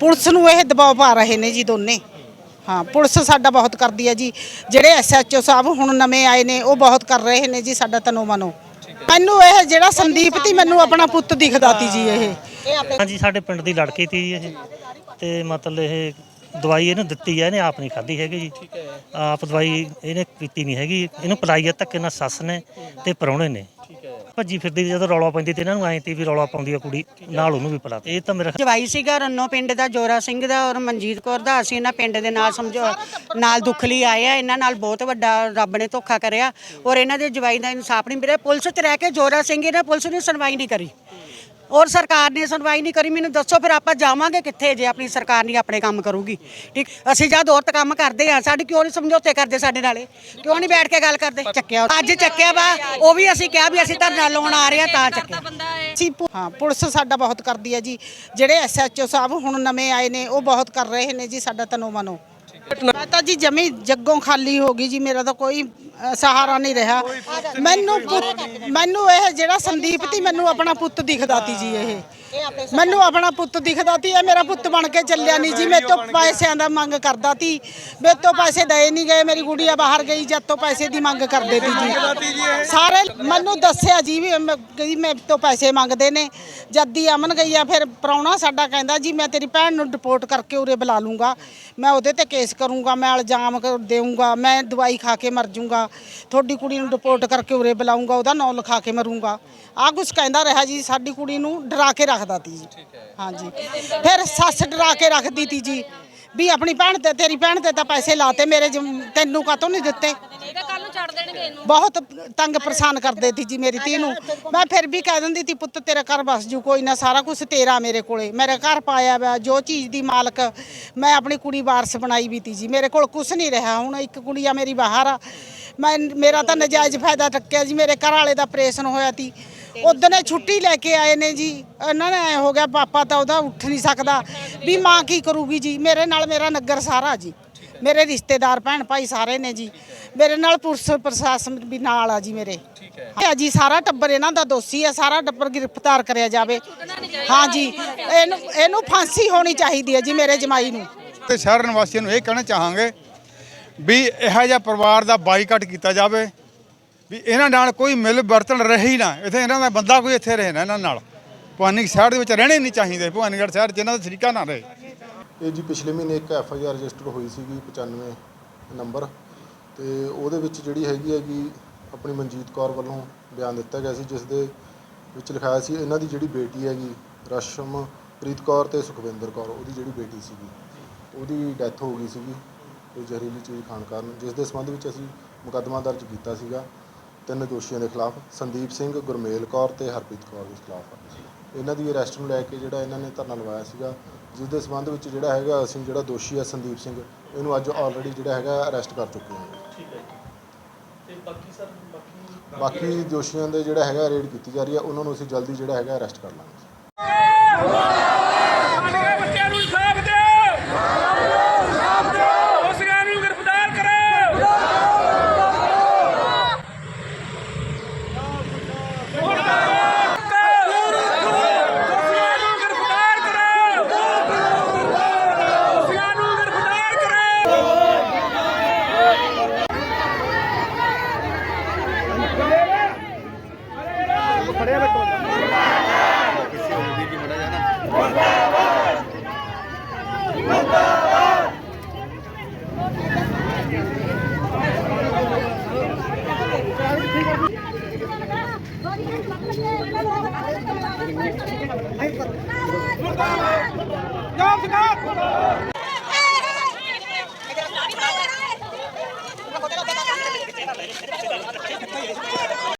Police ਨੂੰ ਇਹ ਦਬਾਅ ਪਾ ਰਹੇ ਨੇ ਜੀ ਦੋਨੇ। ਹਾਂ, ਪੁਲਿਸ ਸਾਡਾ ਬਹੁਤ ਕਰਦੀ ਹੈ ਜੀ। ਜਿਹੜੇ ਐਸਐਚਓ ਸਾਹਿਬ ਹੁਣ ਨਵੇਂ ਆਏ ਨੇ, ਉਹ ਬਹੁਤ ਕਰ ਰਹੇ ਨੇ ਜੀ ਸਾਡਾ ਤਨੋ ਮਨੋ। ਮੈਨੂੰ ਇਹ ਜਿਹੜਾ ਸੰਦੀਪ ਤੀ ਮੈਨੂੰ ਆਪਣਾ ਪੁੱਤ ਦਿਖਦਾ ਤੀ ਜੀ ਇਹ। ਹਾਂਜੀ, ਸਾਡੇ ਪਿੰਡ ਦੀ ਲੜਕੀ ਤੀ ਜੀ ਇਹ। ਤੇ ਮਤਲਬ ਇਹ ਦਵਾਈ ਇਹਨੂੰ ਦਿੱਤੀ ਹੈ ਇਹਨੇ ਆਪ ਨਹੀਂ ਖਾਧੀ ਹੈਗੀ ਜੀ। ਆਪ ਦਵਾਈ ਇਹਨੇ ਪੀਤੀ ਨਹੀਂ ਹੈਗੀ। ਇਹਨੂੰ ਪਿਲਾਈ ਹੈ ਧੱਕੇ ਨਾਲ ਸੱਸ ਨੇ ਤੇ ਪਰੌਣੇ ਨੇ। ਭੱਜੀ ਫਿਰਦੀ ਸੀ, ਜਦੋਂ ਰੌਲਾ ਪੈਂਦੀ ਤੇ ਇਹਨਾਂ ਨੂੰ ਐਂ ਤੀ ਵੀ ਰੌਲਾ ਪਾਉਂਦੀ ਆ ਕੁੜੀ ਨਾਲ ਉਹਨੂੰ ਵੀ ਪਿਲਾ ਇਹ ਤਾਂ ਮੇਰਾ ਜਵਾਈ ਸੀਗਾ ਰੰਨੋ ਪਿੰਡ ਦਾ ਜੋਰਾ ਸਿੰਘ ਦਾ ਔਰ ਮਨਜੀਤ ਕੌਰ ਦਾ। ਅਸੀਂ ਇਹਨਾਂ ਪਿੰਡ ਦੇ ਨਾਲ ਸਮਝੋ ਨਾਲ ਦੁੱਖ ਲਈ ਆਏ ਆ। ਇਹਨਾਂ ਨਾਲ ਬਹੁਤ ਵੱਡਾ ਰੱਬ ਨੇ ਧੋਖਾ ਕਰਿਆ। ਔਰ ਇਹਨਾਂ ਦੇ ਜਵਾਈ ਦਾ ਇਨਸਾਫ ਨਹੀਂ ਮਿਲਿਆ। ਪੁਲਿਸ 'ਚ ਰਹਿ ਕੇ ਜੋਰਾ ਸਿੰਘ ਇਹਨਾਂ ਪੁਲਿਸ ਨੇ ਸੁਣਵਾਈ ਨਹੀਂ ਕਰੀ। ਔਰ ਸਰਕਾਰ ਨੇ ਸੁਣਵਾਈ ਨਹੀਂ ਕਰੀ। ਮੈਨੂੰ ਦੱਸੋ ਫਿਰ ਆਪਾਂ ਜਾਵਾਂਗੇ ਕਿੱਥੇ ਜੇ ਆਪਣੀ ਸਰਕਾਰ ਨਹੀਂ ਆਪਣੇ ਕੰਮ ਕਰੂਗੀ। ਠੀਕ? ਅਸੀਂ ਜਦ ਔਰਤ ਕੰਮ ਕਰਦੇ ਆ ਸਾਡੇ ਕਿਉਂ ਨਹੀਂ ਸਮਝੌਤੇ ਕਰਦੇ ਸਾਡੇ ਨਾਲੇ? ਕਿਉਂ ਨਹੀਂ ਬੈਠ ਕੇ ਗੱਲ ਕਰਦੇ? ਚੱਕਿਆ। ਅੱਜ ਚੱਕਿਆ ਵਾ ਉਹ ਵੀ ਅਸੀਂ ਕਿਹਾ ਵੀ ਅਸੀਂ ਧਰਨਾ ਲਾਉਣ ਆ ਰਹੇ ਆ ਤਾਂ ਚੱਕਿਆ। ਸੀ ਹਾਂ ਪੁਲਿਸ ਸਾਡਾ ਬਹੁਤ ਕਰਦੀ ਹੈ ਜੀ। ਜਿਹੜੇ ਐਸਐਚਓ ਸਾਹਿਬ ਹੁਣ ਨਵੇਂ ਆਏ ਨੇ ਉਹ ਬਹੁਤ ਕਰ ਰਹੇ ਨੇ ਜੀ ਸਾਡਾ ਤਨੋ ਮਨੋ। ਮੈਂ ਤਾਂ ਜੀ ਜਮੀ ਜੱਗੋਂ ਖਾਲੀ ਹੋ ਗਈ ਜੀ ਮੇਰਾ ਤਾਂ ਕੋਈ ਅ, ਸਹਾਰਾ ਨਹੀਂ ਰਿਹਾ। ਮੈਨੂੰ ਪੁੱਤ- ਮੈਨੂੰ ਇਹ ਜਿਹੜਾ ਸੰਦੀਪ ਤੀ ਮੈਨੂੰ ਆਪਣਾ ਪੁੱਤ ਦਿਖਦਾ ਤੀ ਜੀ ਇਹ। ਮੈਨੂੰ ਆਪਣਾ ਪੁੱਤ ਦਿਖਦਾ ਤੀ ਇਹ ਮੇਰਾ ਪੁੱਤ ਬਣ ਕੇ ਚੱਲਿਆ ਨਹੀਂ ਜੀ। ਮੇਰੇ ਤੋਂ ਪੈਸਿਆਂ ਦਾ ਮੰਗ ਕਰਦਾ ਤੀ। ਮੇਰੇ ਤੋਂ ਪੈਸੇ ਦਏ ਨਹੀਂ ਗਏ ਮੇਰੀ ਗੁੜੀਆ ਬਾਹਰ ਗਈ ਜਦ ਤੋਂ ਪੈਸੇ ਦੀ ਮੰਗ ਕਰਦੇ ਤੀ ਜੀ। ਸਾਰੇ ਮੈਨੂੰ ਦੱਸਿਆ ਜੀ ਵੀ ਮੈਂ ਕਹੀ ਮੇਰੇ ਤੋਂ ਪੈਸੇ ਮੰਗਦੇ ਨੇ। ਜਦ ਦੀ ਅਮਨ ਗਈ ਆ ਫਿਰ ਪ੍ਰਾਹੁਣਾ ਸਾਡਾ ਕਹਿੰਦਾ ਜੀ ਮੈਂ ਤੇਰੀ ਭੈਣ ਨੂੰ ਰਿਪੋਰਟ ਕਰਕੇ ਉਰੇ ਬੁਲਾ ਲੂੰਗਾ। ਮੈਂ ਉਹਦੇ ਤੇ ਕੇਸ ਕਰੂੰਗਾ ਮੈਂ ਇਲਜ਼ਾਮ ਦੇਊਂਗਾ ਮੈਂ ਦਵਾਈ ਖਾ ਕੇ ਮਰ ਜਾਊਂਗਾ ਤੁਹਾਡੀ ਕੁੜੀ ਨੂੰ ਰਿਪੋਰਟ ਕਰਕੇ ਉਰੇ ਬੁਲਾਊਂਗਾ ਉਹਦਾ ਨਾਂ ਲਿਖਾ ਕੇ ਮਰੂੰਗਾ। ਆ ਕੁਛ ਕਹਿੰਦਾ ਰਿਹਾ ਜੀ ਸਾਡੀ ਕੁੜੀ ਨੂੰ ਡਰਾ ਕੇ ਰੱਖਦਾ ਤੀ ਜੀ। ਹਾਂਜੀ। ਫਿਰ ਸੱਸ ਡਰਾ ਕੇ ਰੱਖਦੀ ਤੀ ਜੀ ਵੀ ਆਪਣੀ ਭੈਣ ਤੇ ਤੇਰੀ ਭੈਣ ਤੇ ਤਾਂ ਪੈਸੇ ਲਾਤੇ ਮੇਰੇ ਜਮ- ਤੈਨੂੰ ਕਾਤੋਂ ਨਹੀਂ ਦਿੱਤੇ? ਕੱਲ ਨੂੰ ਛੱਡ ਦੇਣਗੇ ਇਹਨੂੰ। ਬਹੁਤ ਤੰਗ ਪਰੇਸ਼ਾਨ ਕਰਦੇ ਸੀ ਜੀ ਮੇਰੀ ਧੀ ਨੂੰ। ਮੈਂ ਫਿਰ ਵੀ ਕਹਿ ਦਿੰਦੀ ਸੀ ਪੁੱਤ ਤੇਰਾ ਘਰ ਬਸ ਜੂ ਕੋਈ ਨਾ ਸਾਰਾ ਕੁਝ ਤੇਰਾ ਮੇਰੇ ਕੋਲੇ। ਮੇਰੇ ਘਰ ਪਾਇਆ ਵਾ ਜੋ ਚੀਜ਼ ਦੀ ਮਾਲਕ ਮੈਂ ਆਪਣੀ ਕੁੜੀ ਵਾਰਸ ਬਣਾਈ ਵੀ ਤੀ ਜੀ। ਮੇਰੇ ਕੋਲ ਕੁਝ ਨਹੀਂ ਰਿਹਾ ਹੁਣ ਇੱਕ ਕੁੜੀ ਆ ਮੇਰੀ ਬਾਹਰ ਆ। ਮੈਂ ਮੇਰਾ ਤਾਂ ਨਜਾਇਜ਼ ਫਾਇਦਾ ਟੱਕਿਆ ਜੀ, ਮੇਰੇ ਘਰ ਵਾਲੇ ਦਾ ਆਪਰੇਸ਼ਨ ਹੋਇਆ ਤੀ ਉਦੋਂ ਨੇ ਛੁੱਟੀ ਲੈ ਕੇ ਆਏ ਨੇ ਜੀ। ਇਹਨਾਂ ਨੇ ਐ ਹੋ ਗਿਆ, ਪਾਪਾ ਤਾਂ ਉਹਦਾ ਉੱਠ ਨਹੀਂ ਸਕਦਾ। ਵੀ ਮਾਂ ਕੀ ਕਰੂਗੀ ਜੀ? ਮੇਰੇ ਨਾਲ ਮੇਰਾ ਨਗਰ ਸਾਰਾ ਜੀ। ਮੇਰੇ ਰਿਸ਼ਤੇਦਾਰ, ਭੈਣ ਭਾਈ ਸਾਰੇ ਨੇ ਜੀ। ਮੇਰੇ ਨਾਲ ਪੁਲਿਸ ਪ੍ਰਸ਼ਾਸਨ ਵੀ ਨਾਲ ਆ ਜੀ ਮੇਰੇ। ਹੈ ਜੀ, ਸਾਰਾ ਟੱਬਰ ਇਹਨਾਂ ਦਾ ਦੋਸ਼ੀ ਹੈ ਸਾਰਾ ਟੱਬਰ ਗ੍ਰਿਫਤਾਰ ਕਰਿਆ ਜਾਵੇ। ਹਾਂ ਜੀ, ਇਹਨੂੰ ਇਹਨੂੰ ਫਾਂਸੀ ਹੋਣੀ ਚਾਹੀਦੀ ਹੈ ਜੀ ਮੇਰੇ ਜਮਾਈ ਨੂੰ। ਤੇ ਸ਼ਹਿਰ ਨਿਵਾਸੀਆਂ ਨੂੰ ਇਹ ਕਹਿਣਾ ਚਾਹਾਂਗੇ ਵੀ ਇਹੋ ਜਿਹਾ ਪਰਿਵਾਰ ਦਾ ਬਾਈਕਾਟ ਕੀਤਾ ਜਾਵੇ, ਵੀ ਇਹਨਾਂ ਨਾਲ ਕੋਈ ਮਿਲ ਵਰਤਣ ਰਹੇ ਹੀ ਨਾ, ਇੱਥੇ ਇਹਨਾਂ ਦਾ ਬੰਦਾ ਕੋਈ ਇੱਥੇ ਰਹੇ ਨਾ ਇਹਨਾਂ ਨਾਲ। ਭਵਾਨੀ ਸ਼ਹਿਰ ਦੇ ਵਿੱਚ ਰਹਿਣੇ ਨਹੀਂ ਚਾਹੀਦੇ, ਭਵਾਨੀਗੜ੍ਹ ਸ਼ਹਿਰ 'ਚ ਇਹਨਾਂ ਦਾ ਤਰੀਕਾ ਨਾ ਰਹੇ। ਇਹ ਜੀ ਪਿਛਲੇ ਮਹੀਨੇ ਇੱਕ ਐਫ ਆਈ ਆਰ ਰਜਿਸਟਰ ਹੋਈ ਸੀਗੀ 95 ਨੰਬਰ, ਤੇ ਉਹਦੇ ਵਿੱਚ ਜਿਹੜੀ ਹੈਗੀ ਹੈਗੀ ਆਪਣੀ ਮਨਜੀਤ ਕੌਰ ਵੱਲੋਂ ਬਿਆਨ ਦਿੱਤਾ ਗਿਆ ਸੀ, ਜਿਸ ਦੇ ਵਿੱਚ ਲਿਖਾਇਆ ਸੀ, ਇਹਨਾਂ ਦੀ ਜਿਹੜੀ ਬੇਟੀ ਹੈਗੀ ਰਸ਼ਮ ਪ੍ਰੀਤ ਕੌਰ ਤੇ ਸੁਖਵਿੰਦਰ ਕੌਰ, ਉਹਦੀ ਜਿਹੜੀ ਬੇਟੀ ਸੀਗੀ, ਉਹਦੀ ਡੈਥ ਹੋ ਗਈ ਸੀਗੀ। ਕੋਈ ਜ਼ਹਿਰੀਲੀ ਚੀਜ਼ ਖਾਣ ਕਾਰਨ ਜਿਸ ਦੇ ਸੰਬੰਧ ਵਿੱਚ ਅਸੀਂ ਮੁਕੱਦਮਾ ਦਰਜ ਕੀਤਾ ਸੀਗਾ ਤਿੰਨ ਦੋਸ਼ੀਆਂ ਦੇ ਖਿਲਾਫ ਸੰਦੀਪ ਸਿੰਘ ਗੁਰਮੇਲ ਕੌਰ ਤੇ ਹਰਪ੍ਰੀਤ ਕੌਰ ਦੇ ਖਿਲਾਫ। ਇਹਨਾਂ ਦੀ ਅਰੈਸਟ ਨੂੰ ਲੈ ਕੇ ਜਿਹੜਾ ਇਹਨਾਂ ਨੇ ਧਰਨਾ ਲਵਾਇਆ ਸੀਗਾ ਜਿਸ ਦੇ ਸੰਬੰਧ ਵਿੱਚ ਜਿਹੜਾ ਹੈਗਾ ਅਸੀਂ ਜਿਹੜਾ ਦੋਸ਼ੀ ਹੈ ਸੰਦੀਪ ਸਿੰਘ ਇਹਨੂੰ ਅੱਜ ਆਲਰੇਡੀ ਜਿਹੜਾ ਹੈਗਾ ਅਰੈਸਟ ਕਰ ਚੁੱਕੇ ਹਾਂ। ਠੀਕ ਹੈ ਤੇ ਬਾਕੀ ਸਰ ਬਾਕੀ ਬਾਕੀ ਦੋਸ਼ੀਆਂ ਦੇ ਜਿਹੜਾ ਹੈਗਾ ਰੇਡ ਕੀਤੀ ਜਾ ਰਹੀ ਹੈ ਉਹਨਾਂ ਨੂੰ ਅਸੀਂ ਜਲਦੀ ਜਿਹੜਾ ਹੈਗਾ ਅਰੈਸਟ ਕਰ ਲਾਂਗੇ। Super!